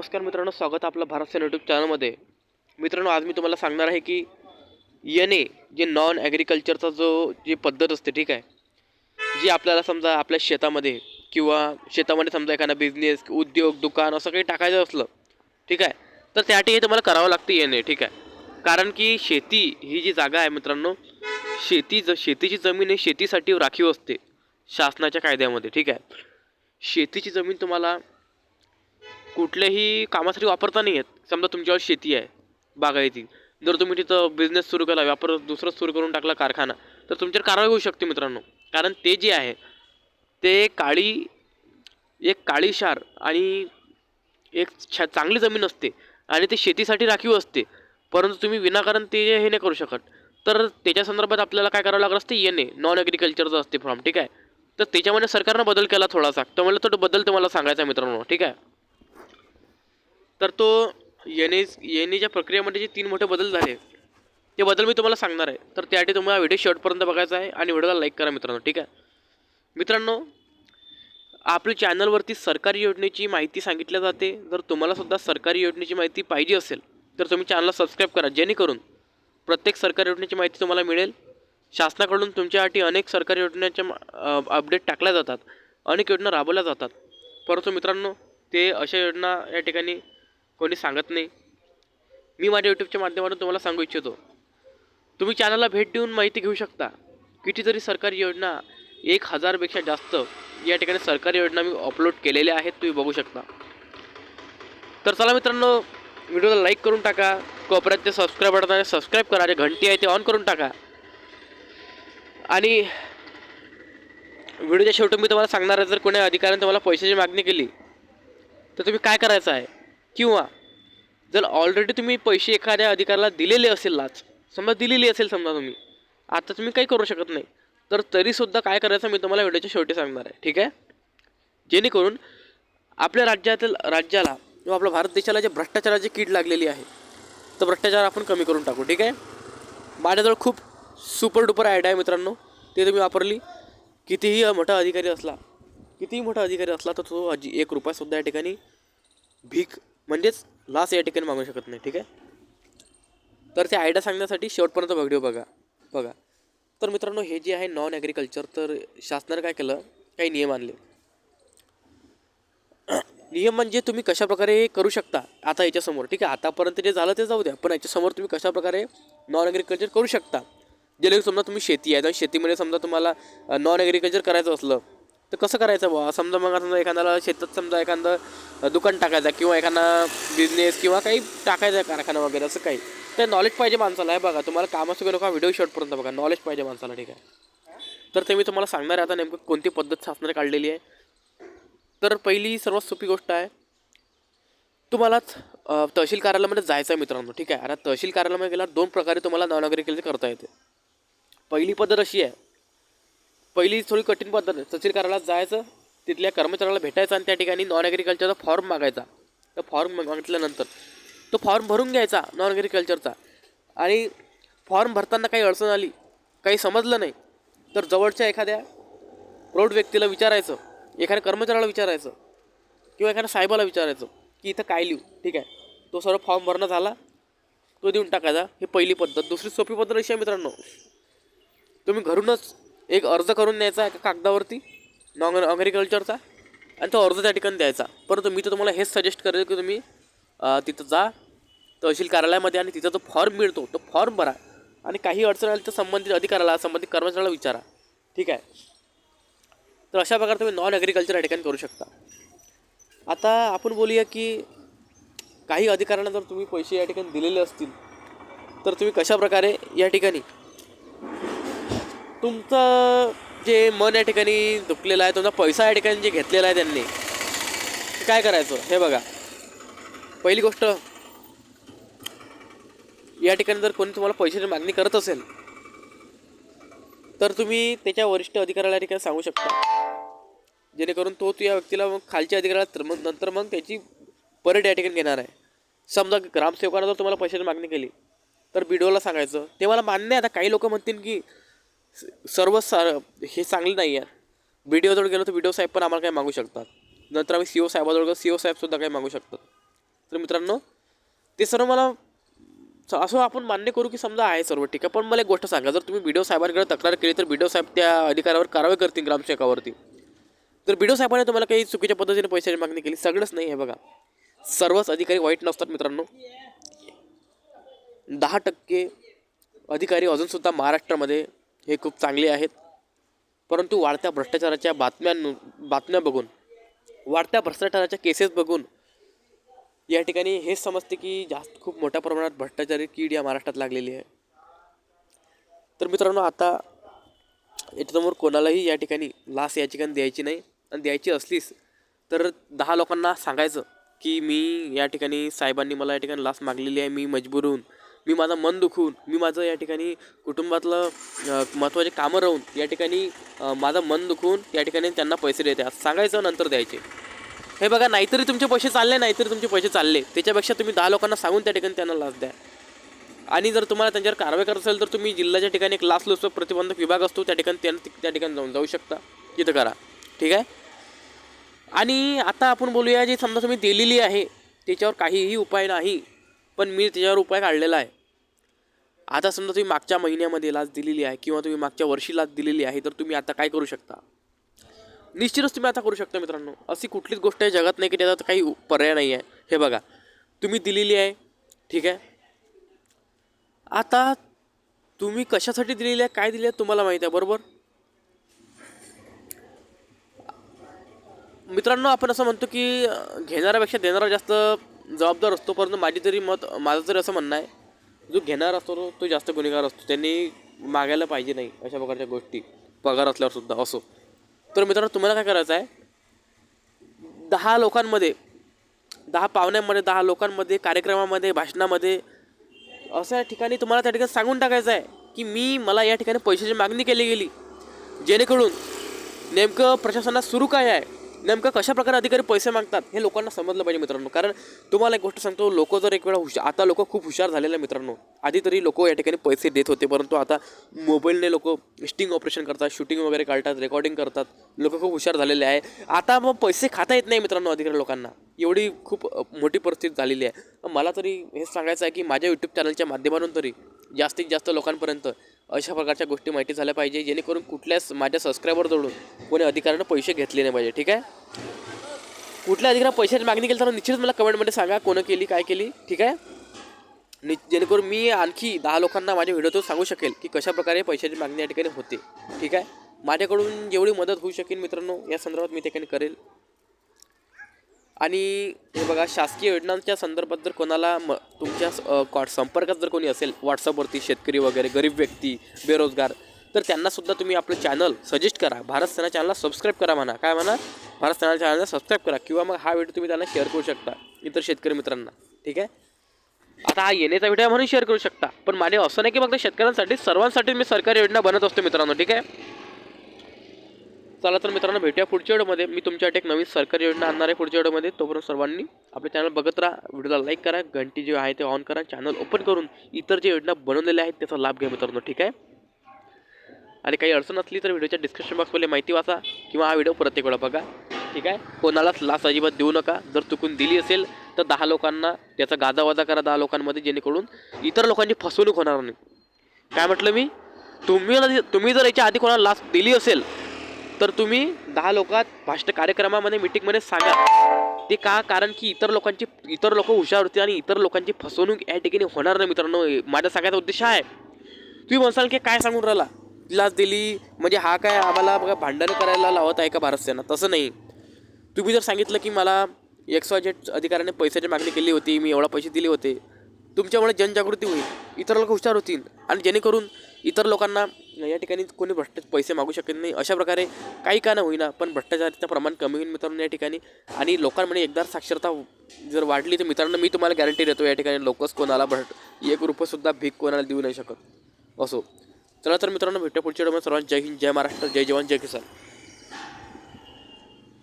नमस्कार मित्रांनो स्वागत आपलं भारत सेन यूट्यूब चॅनलमध्ये मित्रांनो आज मी तुम्हाला सांगणार आहे की एन ए जे नॉन ॲग्रिकल्चरचा जो जी पद्धत असते ठीक आहे जी आपल्याला समजा आपल्या शेतामध्ये किंवा शेतामध्ये समजा एखादा बिझनेस उद्योग दुकान असं काही टाकायचं असलं ठीक आहे तर त्यासाठी तुम्हाला करावं लागतं एन ए ठीक आहे. कारण की शेती ही जी जागा आहे मित्रांनो शेती ज शेतीची जमीन ही शेतीसाठी राखीव असते शासनाच्या कायद्यामध्ये ठीक आहे. शेतीची जमीन तुम्हाला कुठल्याही कामासाठी वापरता नाही आहेत समजा तुमच्यावर शेती आहे बागायती. जर तुम्ही तिथं बिझनेस सुरू केला व्यापार दुसरं सुरू करून टाकला कारखाना तर तुमच्यावर कारवाई होऊ शकते मित्रांनो. कारण ते जे आहे ते काळी एक काळी क्षार आणि एक छा चांगली जमीन असते आणि ते शेतीसाठी राखीव असते. परंतु तुम्ही विनाकारण ते हे नाही करू शकत. तर त्याच्या संदर्भात आपल्याला काय करावं लागलं असते? येणे नॉन ॲग्रिकल्चरचं असते फॉर्म ठीक आहे? तर त्याच्यामध्ये सरकारनं बदल केला थोडासा. तर मला तो बदल तुम्हाला सांगायचा आहे मित्रांनो ठीक आहे? तर तो येणे येणेच्या प्रक्रियेमध्ये जे तीन मोठे बदल झाले ते बदल मी तुम्हाला सांगणार आहे. तर त्यासाठी तुम्हाला व्हिडिओ शेवटपर्यंत बघायचा आहे आणि व्हिडिओला लाईक करा मित्रांनो ठीक आहे? मित्रांनो आपल्या चॅनलवरती सरकारी योजनेची माहिती सांगितल्या जाते. जर तुम्हालासुद्धा सरकारी योजनेची माहिती पाहिजे असेल तर तुम्ही चॅनलला सबस्क्राईब करा. जेणेकरून प्रत्येक सरकारी योजनेची माहिती तुम्हाला मिळेल. शासनाकडून तुमच्यासाठी अनेक सरकारी योजनेच्या अपडेट टाकल्या जातात. अनेक योजना राबवल्या जातात. परंतु मित्रांनो ते अशा योजना या ठिकाणी कोणी सांगत नाही. मी माझ्या यूट्यूबच्या माध्यमातून तुम्हाला सांगू इच्छितो. तुम्ही चॅनलला भेट देऊन माहिती घेऊ शकता. कितीतरी सरकारी योजना एक हजारपेक्षा जास्त या ठिकाणी सरकारी योजना मी अपलोड केलेल्या आहेत तुम्ही बघू शकता. तर चला मित्रांनो व्हिडिओला लाईक करून टाका कोपऱ्यात ते सबस्क्राईब बटन आहे सबस्क्राईब करा जे घंटी आहे ते ऑन करून टाका. आणि व्हिडिओच्या शेवटी मी तुम्हाला सांगणार आहे जर कोणी अधिकाऱ्याने तुम्हाला पैशाची मागणी केली तर तुम्ही काय करायचं आहे? किंवा जर ऑलरेडी तुम्ही पैसे एखाद्या अधिकाऱ्याला दिलेले असेल लाच समजा दिलेली असेल समजा तुम्ही आता तुम्ही काही करू शकत नाही. तर तरीसुद्धा काय करायचं मी तुम्हाला व्हिडिओच्या शेवटी सांगणार आहे ठीक आहे? जेणेकरून आपल्या राज्यातील राज्याला किंवा आपल्या भारत देशाला जे भ्रष्टाचाराची कीड लागलेली आहे तर भ्रष्टाचार आपण कमी करून टाकू ठीक आहे? माझ्याजवळ खूप सुपर डुपर आयडिया आहे मित्रांनो ते तुम्ही वापरली. कितीही मोठा अधिकारी असला कितीही मोठा अधिकारी असला तर तो अजी एक रुपयासुद्धा या ठिकाणी भीक म्हणजेच लास्ट या ठिकाणी मागू शकत नाही ठीक आहे? तर ते आयडिया सांगण्यासाठी शेवटपर्यंत व्हिडिओ बघा बघा. तर मित्रांनो हे जे आहे नॉन ॲग्रिकल्चर तर शासनाने काय केलं? काही नियम आणले. नियम म्हणजे तुम्ही कशाप्रकारे करू शकता आता याच्यासमोर ठीक आहे? आतापर्यंत जे झालं ते जाऊ द्या पण याच्यासमोर तुम्ही कशाप्रकारे नॉन ॲग्रिकल्चर करू शकता? जेणेकरून समजा तुम्ही शेती आहे शेतीमध्ये समजा तुम्हाला नॉन ॲग्रिकल्चर करायचं असलं तर कसं करायचं बुवा? समजा मग समजा एखाद्याला शेतात समजा एखादं दुकान टाकायचं किंवा एखादा बिझनेस किंवा काही टाकायचं आहे कारखाना वगैरे असं काही तर नॉलेज पाहिजे माणसाला. आहे बघा तुम्हाला कामाचं करू नका व्हिडिओ शॉटपर्यंत बघा नॉलेज पाहिजे माणसाला ठीक आहे? तर ते मी तुम्हाला सांगणार आहे आता नेमकं कोणती पद्धत शासनाने काढलेली आहे. तर पहिली सर्वात सोपी गोष्ट आहे तुम्हालाच तहसील कार्यालयामध्ये जायचं आहे मित्रांनो ठीक आहे? आता तहसील कार्यालयामध्ये गेला दोन प्रकारे तुम्हाला नॉन ॲग्रिकल्चर करता येते. पहिली पद्धत अशी आहे पहिली थोडी कठीण पद्धत आहे. तहसील कार्यालयात जायचं तिथल्या कर्मचाऱ्याला भेटायचं आणि त्या ठिकाणी नॉन ॲग्रिकल्चरचा फॉर्म मागायचा. तर फॉर्म मागितल्यानंतर तो फॉर्म भरून घ्यायचा नॉन ॲग्रिकल्चरचा आणि फॉर्म भरताना काही अडचण आली काही समजलं नाही तर जवळच्या एखाद्या प्रौढ व्यक्तीला विचारायचं एखाद्या कर्मचाऱ्याला विचारायचं किंवा एखाद्या साहेबाला विचारायचं की इथं काय लिहू? ठीक आहे. तो सर्व फॉर्म भरणं झाला तो देऊन टाकायचा. ही पहिली पद्धत. दुसरी सोपी पद्धत अशी आहे मित्रांनो. तुम्ही घरूनच एक अर्ज करून द्यायचा एका कागदावरती नॉन ॲग्रिकल्चरचा आणि तो अर्ज त्या ठिकाणी द्यायचा. परंतु मी तर तुम्हाला हेच सजेस्ट करेल की तुम्ही तिथं जा तहसील कार्यालयामध्ये आणि तिथं जो फॉर्म मिळतो तो फॉर्म भरा. आणि काही अडचण आली तर संबंधित अधिकाऱ्याला संबंधित कर्मचाऱ्याला विचारा. ठीक आहे? तर अशा प्रकारे तुम्ही नॉन ॲग्रिकल्चर या ठिकाणी करू शकता. आता आपण बोलूया की काही अधिकाऱ्यांना जर तुम्ही पैसे या ठिकाणी दिलेले असतील तर तुम्ही कशाप्रकारे या ठिकाणी तुमचं जे मन या ठिकाणी दुखलेलं आहे तुमचा पैसा या ठिकाणी जे घेतलेला आहे त्यांनी काय करायचं? हे बघा. पहिली गोष्ट या ठिकाणी जर कोणी तुम्हाला पैशाची मागणी करत असेल तर तुम्ही त्याच्या वरिष्ठ अधिकाऱ्याला या ठिकाणी सांगू शकता. जेणेकरून तो या व्यक्तीला मग खालच्या अधिकाऱ्याला तर मग नंतर मग त्याची परेड या ठिकाणी घेणार आहे. समजा ग्रामसेवकानं जर तुम्हाला पैशाची मागणी केली तर बी सांगायचं. ते मला मान्य आहे. आता काही लोक म्हणतील की सर्व सार हे चांगले नाही आहे. बी डी ओजवळ गेलो तर बी डी ओ साहेब पण आम्हाला काही मागू शकतात. नंतर आम्ही सी ओ साहेबाजवळ गेलो सी ओ साहेबसुद्धा काही मागू शकतात. तर मित्रांनो ते सर्व मला स- असं आपण मान्य करू की समजा आहे सर्व ठीक आहे पण मला एक गोष्ट सांगा. जर तुम्ही बीडीओ साहेबांकडे तक्रार केली तर बीडीओ साहेब त्या अधिकाऱ्यावर कारवाई करतील ग्रामसेवकावरती तर बीडीओ साहेबांनी तुम्हाला काही चुकीच्या पद्धतीने पैशाची मागणी केली. सगळंच नाही आहे बघा. सर्वच अधिकारी वाईट नसतात मित्रांनो. दहा टक्के अधिकारी अजूनसुद्धा महाराष्ट्रामध्ये हे खूप चांगले आहेत. परंतु वाढत्या भ्रष्टाचाराच्या बातम्यां बातम्या बघून वाढत्या भ्रष्टाचाराच्या केसेस बघून या ठिकाणी हेच समजते की जास्त खूप मोठ्या प्रमाणात भ्रष्टाचारी कीड या महाराष्ट्रात लागलेली आहे. तर मित्रांनो आता याच्यासमोर कोणालाही या ठिकाणी लास या ठिकाणी द्यायची नाही आणि द्यायची असलीच तर दहा लोकांना सांगायचं की मी या ठिकाणी साहेबांनी मला या ठिकाणी लास मागलेली आहे मी मजबूर होऊन मी माझं मन दुखून मी माझं या ठिकाणी कुटुंबातलं महत्त्वाचे कामं राहून या ठिकाणी माझं मन दुखून या ठिकाणी त्यांना पैसे देते. असं सांगायचं नंतर द्यायचे. हे बघा नाहीतरी तुमचे पैसे चालले नाहीतरी तुमचे पैसे चालले. त्याच्यापेक्षा तुम्ही दहा लोकांना सांगून त्या ठिकाणी त्यांना लाच द्या. आणि जर तुम्हाला त्यांच्यावर कारवाई करत असेल तर तुम्ही जिल्ह्याच्या ठिकाणी एक लाच लुचपत प्रतिबंधक विभाग असतो त्या ठिकाणी त्यांना त्या ठिकाणी जाऊन जाऊ शकता. तिथं करा. ठीक आहे? आणि आता आपण बोलूया जे समजा तुम्ही दिलेली आहे त्याच्यावर काहीही उपाय नाही. पण मी त्याच्यावर उपाय काढलेला आहे. आता समजा तुम्ही मागच्या महिन्यामध्ये लाच दिलेली आहे किंवा तुम्ही मागच्या वर्षी लाच दिलेली आहे तर तुम्ही आता काय करू शकता? निश्चितच तुम्ही आता करू शकता मित्रांनो. अशी कुठलीच गोष्ट आहे जगात नाही की त्याचा काही पर्याय नाही आहे. हे बघा तुम्ही दिलेली आहे ठीक आहे? आता तुम्ही कशासाठी दिलेली आहे काय दिली आहे तुम्हाला माहीत आहे बरोबर? मित्रांनो आपण असं म्हणतो की घेणाऱ्यापेक्षा देणारा जास्त जबाबदार असतो परंतु माझी तरी मत माझं तरी असं म्हणणं आहे जो घेणार असतो तो- तो जास्त गुन्हेगार असतो. त्यांनी मागायला पाहिजे नाही अशा प्रकारच्या गोष्टी पगार असल्यावर सुद्धा असो. तर मित्रांनो तुम्हाला काय करायचं आहे? दहा लोकांमध्ये दहा पाहुण्यांमध्ये दहा लोकांमध्ये कार्यक्रमामध्ये भाषणामध्ये अशा ठिकाणी तुम्हाला त्या ठिकाणी सांगून टाकायचं आहे की मी मला या ठिकाणी पैशाची मागणी केली गेली. जेणेकरून नेमकं प्रशासनात सुरू काय आहे? नेमकं कशा प्रकारे अधिकारी पैसे मागतात हे लोकांना समजलं पाहिजे मित्रांनो. कारण तुम्हाला एक गोष्ट सांगतो लोक जर एक वेळा हुशार आता लोक खूप हुशार झालेले आहे मित्रांनो. आधी तरी लोक या ठिकाणी पैसे देत होते परंतु आता मोबाईलने लोक स्टिंग ऑपरेशन करतात शूटिंग वगैरे काढतात रेकॉर्डिंग करतात. लोक खूप हुशार झालेले आहे. आता मग पैसे खाता येत नाही मित्रांनो अधिकारी लोकांना. एवढी खूप मोठी परिस्थिती झालेली आहे. मला तरी हे सांगायचं आहे की माझ्या यूट्यूब चॅनलच्या माध्यमातून तरी जास्तीत जास्त लोकांपर्यंत अशा प्रकारच्या गोष्टी माहिती झाल्या पाहिजे जेणेकरून कुठल्याच माझ्या सबस्क्रायबरजवळून कोणी अधिकाऱ्यानं पैसे घेतले नाही पाहिजे ठीक आहे? कुठल्या अधिकाऱ्या पैशाची मागणी केली तर निश्चितच मला कमेंटमध्ये सांगा कोणं केली काय केली ठीक आहे? नि जेणेकरून मी आणखी दहा लोकांना माझ्या व्हिडिओतून सांगू शकेल की कशा प्रकारे पैशाची मागणी या ठिकाणी होते ठीक आहे? माझ्याकडून जेवढी मदत होऊ शकेल मित्रांनो या संदर्भात मी त्या ठिकाणी करेल. आणि हे बघा शासकीय योजनांच्या संदर्भात जर कोणाला म तुमच्या कॉ संपर्कात जर कोणी असेल व्हॉट्सअपवरती शेतकरी वगैरे गरीब व्यक्ती बेरोजगार तर त्यांनासुद्धा तुम्ही आपलं चॅनल सजेस्ट करा. भारत सेना चॅनलला सबस्क्राईब करा म्हणा. काय म्हणा? भारत सेना चॅनलला सबस्क्राईब करा. किंवा मग हा व्हिडिओ तुम्ही त्यांना शेअर करू शकता इतर शेतकरी मित्रांना. ठीक आहे? आता हा येण्याचा व्हिडिओ म्हणून शेअर करू शकता. पण माझे असं नाही की फक्त शेतकऱ्यांसाठी सर्वांसाठी मी सरकारी योजना बनत असतो मित्रांनो. ठीक आहे? चला तर मित्रांनो भेटूया पुढच्या व्हिडिओमध्ये. मी तुमच्यासाठी एक नवीन सरकारी योजना आणणार आहे पुढच्या व्हिडिओमध्ये. तोपर्यंत सर्वांनी आपले चॅनल बघत राहा. व्हिडिओला लाईक करा. घंटी जे आहे ते ऑन करा. चॅनल ओपन करून इतर जे योजना बनवलेल्या आहेत त्याचा लाभ घ्या मित्रांनो ठीक आहे? आणि काही अडचण असली तर व्हिडिओच्या डिस्क्रिप्शन बॉक्समध्ये माहिती वाचा किंवा हा व्हिडिओ प्रत्येक वेळा बघा ठीक आहे? कोणालाच लाच अजिबात देऊ नका. जर चुकून दिली असेल तर दहा लोकांना त्याचा गाजावाजा करा दहा लोकांमध्ये जेणेकरून इतर लोकांची फसवणूक होणार नाही. काय म्हटलं मी? तुम्ही तुम्ही जर याच्या आधी कोणाला लाच दिली असेल तर तुम्ही दहा लोकात भाषण कार्यक्रमामध्ये मिटिंगमध्ये सांगा. ते का? कारण की इतर लोकांची इतर लोक हुशार होते आणि इतर लोकांची फसवणूक या ठिकाणी होणार नाही मित्रांनो. माझा सांगायचा उद्देश आहे. तुम्ही म्हणसाल की काय सांगून राहिला? लाच दिली. म्हणजे हा काय आम्हाला बघा भांडणं करायला लावत आहे का भारत सेना? तसं नाही. तुम्ही जर सांगितलं की मला एक्स वाय जेट अधिकाऱ्याने पैशाची मागणी केली होती मी एवढा पैसे दिले होते. तुमच्यामुळे जनजागृती होईल. इतर लोक हुशार होतील. आणि जेणेकरून इतर लोकांना या ठिकाणी कोणी भ्रष्ट पैसे मागू शकत नाही. अशा प्रकारे काही का ना होईना पण भ्रष्टाचाराचं प्रमाण कमी होईल मित्रांनो या ठिकाणी. आणि लोकांमध्ये एकदा साक्षरता जर वाढली तर मित्रांनो मी तुम्हाला गॅरंटी देतो या ठिकाणी लोकच कोणाला भ्रष्ट एक रुपयेसुद्धा भीक कोणाला देऊ नाही शकत. असो. चला तर मित्रांनो भेटतो पुढच्या व्हिडिओमध्ये. सर्वांना जय हिंद जय महाराष्ट्र जय जवान जय किसान.